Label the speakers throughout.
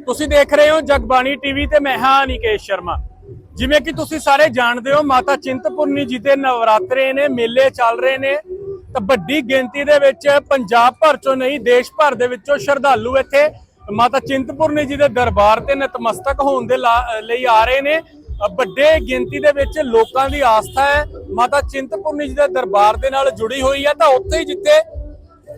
Speaker 1: ਤੁਸੀਂ ਦੇਖ ਰਹੇ ਹੋ ਜਗਬਾਣੀ ਟੀਵੀ ਤੇ ਮੈਂ ਹਾਂ ਅਨਿਕੇਸ਼ ਸ਼ਰਮਾ। ਜਿਵੇਂ ਕਿ ਤੁਸੀਂ ਸਾਰੇ ਜਾਣਦੇ ਹੋ, ਮਾਤਾ ਚਿੰਤਪੁਰਨੀ ਜੀ ਦੇ ਨਵਰਾਤਰੇ ਨੇ, ਮੇਲੇ ਚੱਲ ਰਹੇ ਨੇ। ਤਾਂ ਵੱਡੀ ਗਿਣਤੀ ਦੇ ਵਿੱਚ ਪੰਜਾਬ ਭਰ ਚੋਂ ਨਹੀਂ, ਦੇਸ਼ ਭਰ ਦੇ ਵਿੱਚੋਂ ਸ਼ਰਧਾਲੂ ਇੱਥੇ ਮਾਤਾ ਚਿੰਤਪੁਰਨੀ ਜੀ ਦੇ ਦਰਬਾਰ ਤੇ ਨਤਮਸਤਕ ਹੋਣ ਦੇ ਲਾ- ਲਈ ਆ ਰਹੇ ਨੇ। ਵੱਡੇ ਗਿਣਤੀ ਦੇ ਵਿੱਚ ਲੋਕਾਂ ਦੀ ਆਸਥਾ ਹੈ। ਮਾਤਾ ਚਿੰਤਪੁਰਨੀ ਜੀ ਦੇ ਦਰਬਾਰ ਦੇ ਨਾਲ ਜੁੜੀ ਹੋਈ ਹੈ। ਤਾਂ ਉੱਥੇ ਹੀ ਜਿੱਥੇ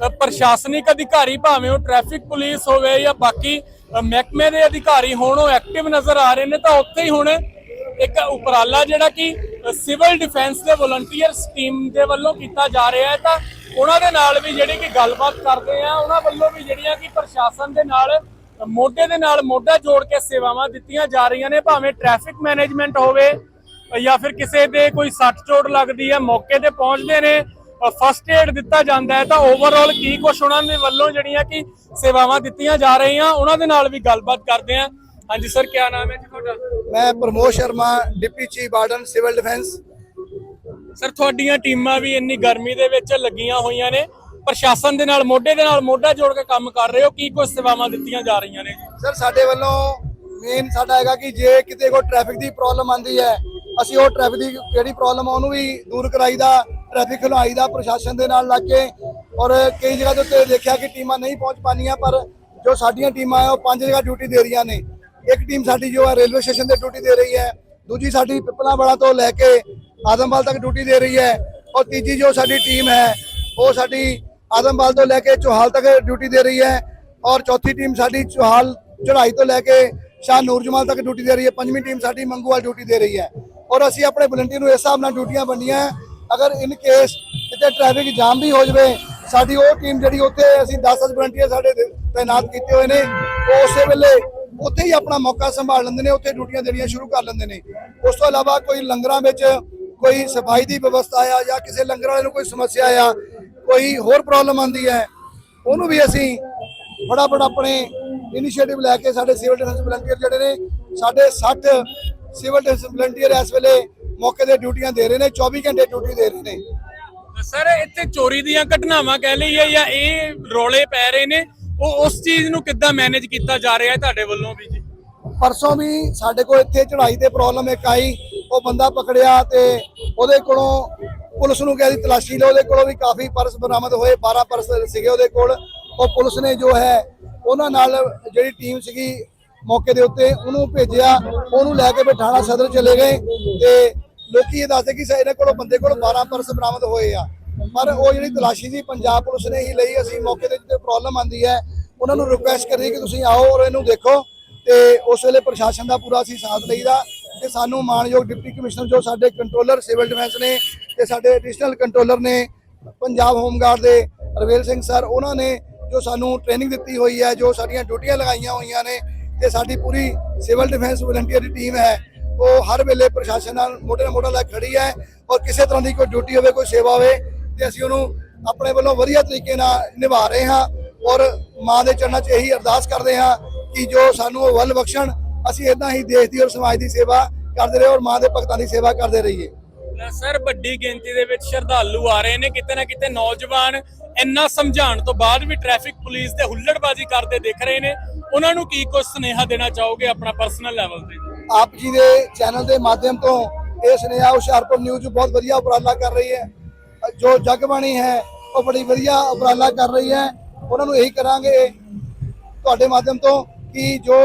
Speaker 1: ਪ੍ਰਸ਼ਾਸਨਿਕ ਅਧਿਕਾਰੀ ਭਾਵੇਂ ਉਹ ਟ੍ਰੈਫਿਕ ਪੁਲਿਸ ਹੋਵੇ ਜਾਂ ਬਾਕੀ ਮਹਿਕਮੇ ਦੇ ਅਧਿਕਾਰੀ ਹੋਣ ਉਹ ਐਕਟਿਵ ਨਜ਼ਰ ਆ ਰਹੇ ਨੇ ਤਾਂ ਉੱਥੇ ਹੀ ਹੁਣ ਇੱਕ ਉਪਰਾਲਾ ਜਿਹੜਾ ਕਿ ਸਿਵਲ ਡਿਫੈਂਸ ਦੇ ਵਲੰਟੀਅਰਸ ਟੀਮ ਦੇ ਵੱਲੋਂ ਕੀਤਾ ਜਾ ਰਿਹਾ ਹੈ ਤਾਂ ਉਹਨਾਂ ਦੇ ਨਾਲ ਵੀ ਜਿਹੜੀ ਕਿ ਗੱਲਬਾਤ ਕਰਦੇ ਆ, ਉਹਨਾਂ ਵੱਲੋਂ ਵੀ ਜਿਹੜੀਆਂ ਕਿ ਪ੍ਰਸ਼ਾਸਨ ਦੇ ਨਾਲ, ਮੋਢੇ ਦੇ ਨਾਲ ਮੋਢਾ ਜੋੜ ਕੇ ਸੇਵਾਵਾਂ ਦਿੱਤੀਆਂ ਜਾ ਰਹੀਆਂ ਨੇ, ਭਾਵੇਂ ਟ੍ਰੈਫਿਕ ਮੈਨੇਜਮੈਂਟ ਹੋਵੇ ਜਾਂ ਫਿਰ ਕਿਸੇ ਦੇ ਕੋਈ ਸੱਟ ਚੋਟ ਲੱਗਦੀ ਹੈ, ਮੌਕੇ ਤੇ ਪਹੁੰਚਦੇ ਨੇ ਫਸਟ ਏਡ ਦਿੱਤਾ ਜਾਂਦਾ ਹੈ ਤਾਂ ਓਵਰਆਲ ਕੀ ਕੁਛ ਉਹਨਾਂ ਦੇ ਵੱਲੋਂ ਜਿਹੜੀਆਂ ਕਿ ਸੇਵਾਵਾਂ ਦਿੱਤੀਆਂ ਜਾ ਰਹੀਆਂ ਉਹਨਾਂ ਦੇ ਨਾਲ ਵੀ ਗੱਲਬਾਤ ਕਰਦੇ ਹਾਂ। ਹਾਂਜੀ ਸਰ ਕੀ ਨਾਮ ਹੈ ਜੀ ਤੁਹਾਡਾ?
Speaker 2: ਮੈਂ Pramod Sharma deputy chief warden civil defence.
Speaker 1: Sir ਤੁਹਾਡੀਆਂ ਟੀਮਾਂ ਵੀ ਇੰਨੀ ਗਰਮੀ ਦੇ ਵਿੱਚ ਲੱਗੀਆਂ ਹੋਈਆਂ ਨੇ। ਪ੍ਰਸ਼ਾਸਨ ਦੇ ਨਾਲ ਮੋਢੇ ਦੇ ਨਾਲ ਮੋਢਾ ਜੋੜ ਕੇ ਕੰਮ ਕਰ ਰਹੇ ਹੋ ਕੀ ਕੁਝ ਸੇਵਾਵਾਂ ਦਿੱਤੀਆਂ ਜਾ ਰਹੀਆਂ ਨੇ?
Speaker 2: ਸਰ ਸਾਡੇ ਵੱਲੋਂ ਮੇਨ ਸਾਡਾ ਹੈਗਾ ਕਿ ਜੇ ਕਿਤੇ ਕੋਈ ਟ੍ਰੈਫਿਕ ਦੀ ਪ੍ਰੋਬਲਮ ਆਂਦੀ ਹੈ ਅਸੀਂ ਉਹ ਟ੍ਰੈਫਿਕ ਦੀ ਜਿਹੜੀ ਪ੍ਰੋਬਲਮ ਆ ਉਹਨੂੰ ਵੀ ਦੂਰ ਕਰਾਈਦਾ। ਟ੍ਰੈਫਿਕ ਖੁਲਾਈਦਾ ਪ੍ਰਸ਼ਾਸਨ ਦੇ ਨਾਲ ਲੱਗ ਕੇ ਔਰ ਕਈ ਜਗ੍ਹਾ ਦੇ ਉੱਤੇ ਦੇਖਿਆ ਕਿ ਟੀਮਾਂ ਨਹੀਂ ਪਹੁੰਚ ਪਾਣੀਆਂ ਪਰ ਜੋ ਸਾਡੀਆਂ ਟੀਮਾਂ ਆ ਉਹ ਪੰਜ ਜਗ੍ਹਾ ਡਿਊਟੀ ਦੇ ਰਹੀਆਂ ਨੇ। ਇੱਕ ਟੀਮ ਸਾਡੀ ਜੋ ਹੈ ਰੇਲਵੇ ਸਟੇਸ਼ਨ ਤੇ ਡਿਊਟੀ ਦੇ ਰਹੀ ਹੈ। ਦੂਜੀ ਸਾਡੀ ਪਿਪਲਾਵਾੜਾ ਤੋਂ ਲੈ ਕੇ ਆਦਮਵਾਲ ਤੱਕ ਡਿਊਟੀ ਦੇ ਰਹੀ ਹੈ। ਔਰ ਤੀਜੀ ਜੋ ਸਾਡੀ ਟੀਮ ਹੈ, ਉਹ ਸਾਡੀ ਆਦਮਵਾਲ ਤੋਂ ਲੈ ਕੇ ਚੋਹਾਲ ਤੱਕ ਡਿਊਟੀ ਦੇ ਰਹੀ ਹੈ। ਔਰ ਚੌਥੀ ਟੀਮ ਸਾਡੀ ਚੋਹਾਲ ਚੜਾਈ ਤੋਂ ਲੈ ਕੇ ਸ਼ਾਹ ਨੂਰਜਮਾਲ ਤੱਕ ਡਿਊਟੀ ਦੇ ਰਹੀ ਹੈ। ਪੰਜਵੀਂ ਟੀਮ ਸਾਡੀ ਮੰਗੂਵਾਲ ਡਿਊਟੀ ਦੇ ਰਹੀ ਹੈ। ਔਰ ਅਸੀਂ ਆਪਣੇ ਵਲੰਟੀਅਰ ਨੂੰ ਇਸ ਹਿਸਾਬ ਨਾਲ ਡਿਊਟੀਆਂ ਵੰਡੀਆਂ ਅਗਰ ਇਨ ਕੇਸ ਕਿਤੇ ਟ੍ਰੈਫਿਕ ਜਾਮ ਵੀ ਹੋ ਜਾਵੇ, ਸਾਡੀ ਉਹ ਟੀਮ ਜਿਹੜੀ ਉੱਥੇ ਅਸੀਂ 10 ਵਲੰਟੀਅਰ ਸਾਡੇ ਤਾਇਨਾਤ ਕੀਤੇ ਹੋਏ ਨੇ, ਉਹ ਉਸੇ ਵੇਲੇ ਉੱਥੇ ਹੀ ਆਪਣਾ ਮੌਕਾ ਸੰਭਾਲ ਲੈਂਦੇ ਨੇ, ਉੱਥੇ ਡਿਊਟੀਆਂ ਦੇਣੀਆਂ ਸ਼ੁਰੂ ਕਰ ਲੈਂਦੇ ਨੇ। ਉਸ ਤੋਂ ਇਲਾਵਾ ਕੋਈ ਲੰਗਰਾਂ ਵਿੱਚ ਕੋਈ ਸਫ਼ਾਈ ਦੀ ਵਿਵਸਥਾ ਆ ਜਾਂ ਕਿਸੇ ਲੰਗਰ ਵਾਲੇ ਨੂੰ ਕੋਈ ਸਮੱਸਿਆ ਆ, ਕੋਈ ਹੋਰ ਪ੍ਰੋਬਲਮ ਆਂਦੀ ਹੈ, ਉਹਨੂੰ ਵੀ ਅਸੀਂ ਫਟਾਫਟ ਆਪਣੇ ਇਨੀਸ਼ੀਏਟਿਵ ਲੈ ਕੇ ਸਾਡੇ ਸਿਵਲ ਡਿਫੈਂਸ ਵਲੰਟੀਅਰ ਜਿਹੜੇ ਨੇ, ਸਾਡੇ 60 ਸਿਵਲ ਡਿਫੈਂਸ ਵਲੰਟੀਅਰ ਇਸ ਵੇਲੇ ਮੌਕੇ ਤੇ ਡਿਊਟੀਆਂ ਦੇ ਰਹੇ ਨੇ 24 ਘੰਟੇ ਡਿਊਟੀ ਦੇ ਰਹੇ ਨੇ।
Speaker 1: ਸਰ ਇੱਥੇ ਚੋਰੀ ਦੀਆਂ ਘਟਨਾਵਾਂ ਕਹਿ ਲਈਏ ਜਾਂ ਇਹ ਰੋਲੇ ਪੈ ਰਹੇ ਨੇ ਉਹ ਉਸ ਚੀਜ਼ ਨੂੰ ਕਿੱਦਾਂ ਮੈਨੇਜ ਕੀਤਾ ਜਾ ਰਿਹਾ ਹੈ ਤੁਹਾਡੇ ਵੱਲੋਂ ਵੀ ਜੀ?
Speaker 2: ਪਰਸੋਂ ਵੀ ਸਾਡੇ ਕੋਲ ਇੱਥੇ ਚੜ੍ਹਾਈ ਤੇ ਪ੍ਰੋਬਲਮ ਇੱਕ ਆਈ ਉਹ ਬੰਦਾ ਪਕੜਿਆ ਤੇ ਉਹਦੇ ਕੋਲੋਂ ਪੁਲਿਸ ਨੂੰ ਕਿਹਾ ਸੀ ਤਲਾਸ਼ੀ ਲਓ। ਉਹਦੇ ਕੋਲੋਂ ਵੀ ਕਾਫੀ ਪਰਸ ਬਰਾਮਦ ਹੋਏ 12 ਪਰਸ ਸੀਗੇ ਉਹਦੇ ਕੋਲ। ਉਹ ਪੁਲਿਸ ਨੇ ਜੋ ਹੈ ਉਹਨਾਂ ਨਾਲ ਜਿਹੜੀ ਟੀਮ ਸੀਗੀ ਮੌਕੇ ਦੇ ਉੱਤੇ ਉਹਨੂੰ ਭੇਜਿਆ ਉਹਨੂੰ ਲੈ ਕੇ ਥਾਣਾ ਸਦਰ ਚਲੇ ਗਏ ਤੇ ਲੋਕੀ ਇਹ ਦੱਸਦੇ ਕਿ ਇਹਨਾਂ ਕੋਲੋਂ ਬੰਦੇ ਕੋਲ 12 ਪਰਸ ਬਰਾਮਦ ਹੋਏ ਆ। ਪਰ ਉਹ ਜਿਹੜੀ ਤਲਾਸ਼ੀ ਸੀ, ਪੰਜਾਬ ਪੁਲਿਸ ਨੇ ਹੀ ਲਈ। ਅਸੀਂ ਮੌਕੇ ਤੇ ਜਿੱਥੇ ਪ੍ਰੋਬਲਮ ਆਂਦੀ ਹੈ, ਉਹਨਾਂ ਨੂੰ ਰਿਕੁਐਸਟ ਕਰੀ ਕਿ ਤੁਸੀਂ ਆਓ ਔਰ ਇਹਨੂੰ ਦੇਖੋ ਤੇ ਉਸ ਵੇਲੇ ਪ੍ਰਸ਼ਾਸਨ ਦਾ ਪੂਰਾ ਅਸੀਂ ਸਾਥ ਲਈਦਾ ਤੇ ਸਾਨੂੰ ਮਾਨਯੋਗ ਡਿਪਟੀ ਕਮਿਸ਼ਨਰ ਜੋ ਸਾਡੇ ਕੰਟਰੋਲਰ ਸਿਵਲ ਡਿਫੈਂਸ ਨੇ ਤੇ ਸਾਡੇ ਐਡੀਸ਼ਨਲ ਕੰਟਰੋਲਰ ਨੇ, ਪੰਜਾਬ ਹੋਮਗਾਰਡ ਦੇ ਰਵੇਲ ਸਿੰਘ ਸਰ ਉਹਨਾਂ ਨੇ ਜੋ ਸਾਨੂੰ ਟ੍ਰੇਨਿੰਗ ਦਿੱਤੀ ਹੋਈ ਹੈ, ਜੋ ਸਾਡੀਆਂ ਡਿਊਟੀਆਂ ਲਗਾਈਆਂ ਹੋਈਆਂ ਨੇ ਤੇ ਸਾਡੀ ਪੂਰੀ ਸਿਵਲ ਡਿਫੈਂਸ ਵਲੰਟੀਅਰ ਦੀ ਟੀਮ ਹੈ ਉਹ ਹਰ ਵੇਲੇ ਪ੍ਰਸ਼ਾਸਨ ਨਾਲ ਮੋਢੇ ਨਾਲ ਮੋਢਾ ਲਾ ਕੇ ਖੜੀ ਹੈ ਔਰ ਕਿਸੇ ਤਰ੍ਹਾਂ ਦੀ ਕੋਈ ਡਿਊਟੀ ਹੋਵੇ, ਕੋਈ ਸੇਵਾ ਹੋਵੇ, ਤੇ ਅਸੀਂ ਉਹਨੂੰ ਆਪਣੇ ਵੱਲੋਂ ਵਧੀਆ ਤਰੀਕੇ ਨਾਲ ਨਿਭਾ ਰਹੇ ਹਾਂ ਔਰ ਮਾਂ ਦੇ ਚਰਨਾਂ 'ਚ ਇਹੀ ਅਰਦਾਸ ਕਰਦੇ ਹਾਂ ਕਿ ਜੋ ਸਾਨੂੰ ਉਹ ਵੱਲ ਬਖਸ਼ਣ, ਅਸੀਂ ਇਦਾਂ ਹੀ ਦੇਸ਼ ਦੀ ਔਰ ਸਮਾਜ ਦੀ ਸੇਵਾ ਕਰਦੇ ਰਹੇ ਔਰ ਮਾਂ ਦੇ ਭਗਤਾਂ ਦੀ ਸੇਵਾ ਕਰਦੇ ਰਹੀਏ।
Speaker 1: ਸਰ, ਵੱਡੀ ਗਿਣਤੀ ਦੇ ਵਿੱਚ ਸ਼ਰਧਾਲੂ ਆ ਰਹੇ ਨੇ, ਕਿਤੇ ਨਾ ਕਿਤੇ ਨੌਜਵਾਨ ਇੰਨਾ ਸਮਝਾਉਣ ਤੋਂ ਬਾਅਦ ਵੀ ਟ੍ਰੈਫਿਕ ਪੁਲਿਸ ਦੇ ਹੁੱਲੜਬਾਜ਼ੀ ਕਰਦੇ ਦਿਖ ਰਹੇ ਨੇ। ਉਹਨਾਂ ਨੂੰ ਕੀ ਕੁਝ ਸੁਨੇਹਾ ਦੇਣਾ ਚਾਹੋਗੇ ਆਪਣਾ ਪਰਸਨਲ ਲੈਵਲ ਤੇ?
Speaker 2: ਆਪ ਜੀ ਦੇ ਚੈਨਲ ਦੇ ਮਾਧਿਅਮ ਤੋਂ ਇਹ ਸੁਨੇਹਾ ਹੁਸ਼ਿਆਰਪੁਰ ਨਿਊਜ਼ ਬਹੁਤ ਵਧੀਆ ਉਪਰਾਲਾ ਕਰ ਰਹੀ ਹੈ। ਜੋ ਜਗਬਾਣੀ ਹੈ, ਉਹ ਬੜੀ ਵਧੀਆ ਉਪਰਾਲਾ ਕਰ ਰਹੀ ਹੈ। ਉਹਨਾਂ ਨੂੰ ਇਹੀ ਕਰਾਂਗੇ ਤੁਹਾਡੇ ਮਾਧਿਅਮ ਤੋਂ ਕਿ ਜੋ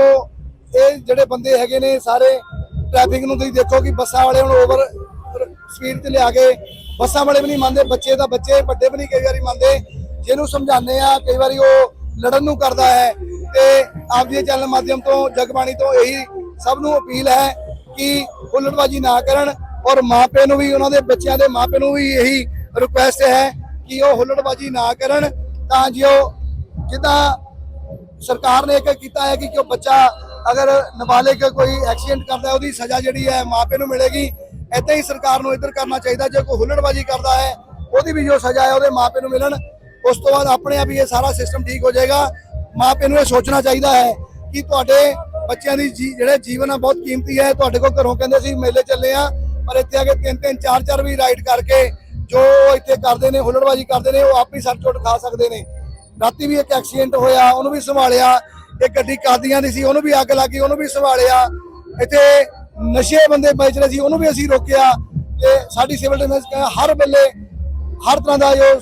Speaker 2: ਇਹ ਜਿਹੜੇ ਬੰਦੇ ਹੈਗੇ ਨੇ ਸਾਰੇ ਟ੍ਰੈਫਿਕ ਨੂੰ ਤੁਸੀਂ ਦੇਖੋ ਕਿ ਬੱਸਾਂ ਵਾਲੇ ਹੁਣ ਓਵਰ ਸਪੀਡ ਤੇ ਲਿਆ ਕੇ ਬੱਸਾਂ ਵਾਲੇ ਵੀ ਨਹੀਂ ਮੰਨਦੇ, ਬੱਚੇ ਤਾਂ ਬੱਚੇ, ਵੱਡੇ ਵੀ ਨਹੀਂ ਕਈ ਵਾਰੀ ਮੰਨਦੇ। ਜਿਹਨੂੰ ਸਮਝਾਉਂਦੇ ਆ ਕਈ ਵਾਰੀ ਉਹ ਲੜਨ ਨੂੰ ਕਰਦਾ ਹੈ। ਤੇ ਆਪ ਜੀ ਦੇ ਚੈਨਲ ਮਾਧਿਅਮ ਤੋਂ, ਜਗਬਾਣੀ ਤੋਂ ਇਹੀ ਸਭ ਨੂੰ ਅਪੀਲ ਹੈ ਕਿ ਹੁੱਲੜਬਾਜੀ ਨਾ ਕਰਨ ਔਰ ਮਾਪੇ ਨੂੰ ਵੀ, ਉਹਨਾਂ ਦੇ ਬੱਚਿਆਂ ਦੇ ਮਾਪੇ ਨੂੰ ਵੀ ਇਹੀ ਰਿਕੁਐਸਟ ਹੈ ਕਿ ਉਹ ਹੁੱਲੜਬਾਜੀ ਨਾ ਕਰਨ ਤਾਂ ਜੋ ਜਿੱਦਾਂ ਸਰਕਾਰ ਨੇ ਇੱਕ ਕੀਤਾ ਹੈ ਕਿ ਜੋ ਬੱਚਾ ਅਗਰ ਨਾਬਾਲਿਗ ਕੋਈ ਐਕਸੀਡੈਂਟ ਕਰਦਾ ਉਹਦੀ ਸਜ਼ਾ ਜਿਹੜੀ ਹੈ ਮਾਪੇ ਨੂੰ ਮਿਲੇਗੀ। ਏਦਾਂ ਹੀ ਸਰਕਾਰ ਨੂੰ ਇੱਧਰ ਕਰਨਾ ਚਾਹੀਦਾ, ਜੇ ਕੋਈ ਹੁੱਲੜਬਾਜੀ ਕਰਦਾ ਹੈ, ਉਹਦੀ ਵੀ ਜੋ ਸਜ਼ਾ ਹੈ, ਉਹਦੇ ਮਾਪੇ ਨੂੰ ਮਿਲਣ। ਉਸ ਤੋਂ ਬਾਅਦ ਆਪਣੇ ਆਪ ਹੀ ਇਹ ਸਾਰਾ ਸਿਸਟਮ ਠੀਕ ਹੋ ਜਾਏਗਾ। ਮਾਪੇ ਨੂੰ ਇਹ ਸੋਚਣਾ ਚਾਹੀਦਾ ਹੈ ਕਿ ਤੁਹਾਡੇ ਬੱਚਿਆਂ ਦੀ ਜੀ- ਜਿਹੜੇ ਜੀਵਨ ਆ, ਬਹੁਤ ਕੀਮਤੀ ਹੈ। ਤੁਹਾਡੇ ਕੋਲ ਘਰੋਂ ਕਹਿੰਦੇ ਸੀ, ਮੇਲੇ ਚੱਲੇ ਆ, ਪਰ ਇੱਥੇ ਆ ਕੇ ਤਿੰਨ ਤਿੰਨ, ਚਾਰ ਚਾਰ ਵੀ ਰਾਈਡ ਕਰਕੇ ਜੋ ਇੱਥੇ ਕਰਦੇ ਨੇ, ਹੁੱਲੜਬਾਜੀ ਕਰਦੇ ਨੇ, ਉਹ ਆਪ ਹੀ ਸੱਟ ਚੋਟ ਖਾ ਸਕਦੇ ਨੇ। ਰਾਤੀ ਵੀ ਇੱਕ ਐਕਸੀਡੈਂਟ ਹੋਇਆ, ਉਹਨੂੰ ਵੀ ਸੰਭਾਲਿਆ। ਇੱਕ ਗੱਡੀ ਕਾਦੀਆਂ ਦੀ ਸੀ, ਉਹਨੂੰ ਵੀ ਅੱਗ ਲੱਗੀ ਉਹਨੂੰ ਵੀ ਸੰਭਾਲਿਆ। ਇੱਥੇ ਨਸ਼ੇ ਬੰਦੇ ਵੇਚ ਰਹੇ ਸੀ, ਉਹਨੂੰ ਵੀ ਅਸੀਂ ਰੋਕਿਆ। ਤੇ ਸਾਡੀ ਸਿਵਲ ਡਿਫੈਂਸ ਹਰ ਵੇਲੇ ਹਰ ਤਰ੍ਹਾਂ ਦਾ ਜੋ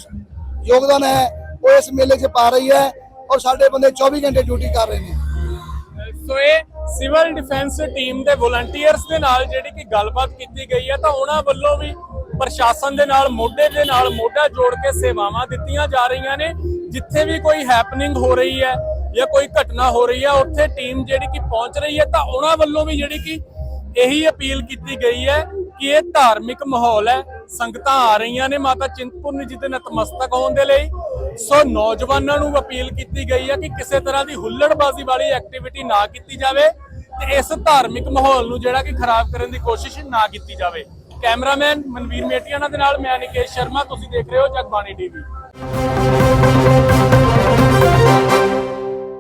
Speaker 2: ਯੋਗਦਾਨ ਹੈ, ਉਹ ਇਸ ਮੇਲੇ 'ਚ ਪਾ ਰਹੀ ਹੈ ਔਰ ਸਾਡੇ ਬੰਦੇ 24 ਘੰਟੇ ਡਿਊਟੀ ਕਰ ਰਹੇ ਨੇ।
Speaker 1: ਸੋ ਇਹ ਸਿਵਲ ਡਿਫੈਂਸ ਟੀਮ ਦੇ ਵੋਲੰਟੀਅਰਸ ਦੇ ਨਾਲ ਜਿਹੜੀ ਕਿ ਗੱਲਬਾਤ ਕੀਤੀ ਗਈ ਹੈ, ਤਾਂ ਉਹਨਾਂ ਵੱਲੋਂ ਵੀ ਪ੍ਰਸ਼ਾਸਨ ਦੇ ਨਾਲ, ਮੋਢੇ ਦੇ ਨਾਲ, ਮੋਢਾ ਜੋੜ ਕੇ ਸੇਵਾਵਾਂ ਦਿੱਤੀਆਂ ਜਾ ਰਹੀਆਂ ਨੇ। ਜਿੱਥੇ ਵੀ ਕੋਈ ਹੈਪਨਿੰਗ ਹੋ ਰਹੀ ਹੈ ਜਾਂ ਕੋਈ ਘਟਨਾ ਹੋ ਰਹੀ ਹੈ, ਉੱਥੇ ਟੀਮ ਜਿਹੜੀ ਕਿ ਪਹੁੰਚ ਰਹੀ ਹੈ, ਤਾਂ ਉਹਨਾਂ ਵੱਲੋਂ ਵੀ ਜਿਹੜੀ ਕਿ ਇਹੀ ਅਪੀਲ ਕੀਤੀ ਗਈ ਹੈ ਕਿ ਇਹ ਧਾਰਮਿਕ ਮਾਹੌਲ ਹੈ, ਸੰਗਤਾਂ ਆ ਰਹੀਆਂ ਨੇ ਮਾਤਾ ਚਿੰਤਪੁਰਨੀ ਜੀ ਦੇ ਨਤਮਸਤਕ ਹੋਣ ਦੇ ਲਈ। ਸੋ ਨੌਜਵਾਨਾਂ ਨੂੰ ਅਪੀਲ ਕੀਤੀ ਗਈ ਹੈ ਕਿ ਕਿਸੇ ਤਰ੍ਹਾਂ ਦੀ ਹੁੱਲੜਬਾਜ਼ੀ ਵਾਲੀ ਐਕਟੀਵਿਟੀ ਨਾ ਕੀਤੀ ਜਾਵੇ ਤੇ ਇਸ ਧਾਰਮਿਕ ਮਾਹੌਲ ਨੂੰ ਜਿਹੜਾ ਕਿ ਖਰਾਬ ਕਰਨ ਦੀ ਕੋਸ਼ਿਸ਼ ਨਾ ਕੀਤੀ ਜਾਵੇ। ਕੈਮਰਾਮੈਨ ਮਨਵੀਰ ਮੇਟੀਆਣਾ ਦੇ ਨਾਲ, ਮੈਂ ਨਿਕੇਸ਼ ਸ਼ਰਮਾ, ਤੁਸੀਂ ਦੇਖ ਰਹੇ ਹੋ ਜਗਬਾਣੀ ਟੀਵੀ।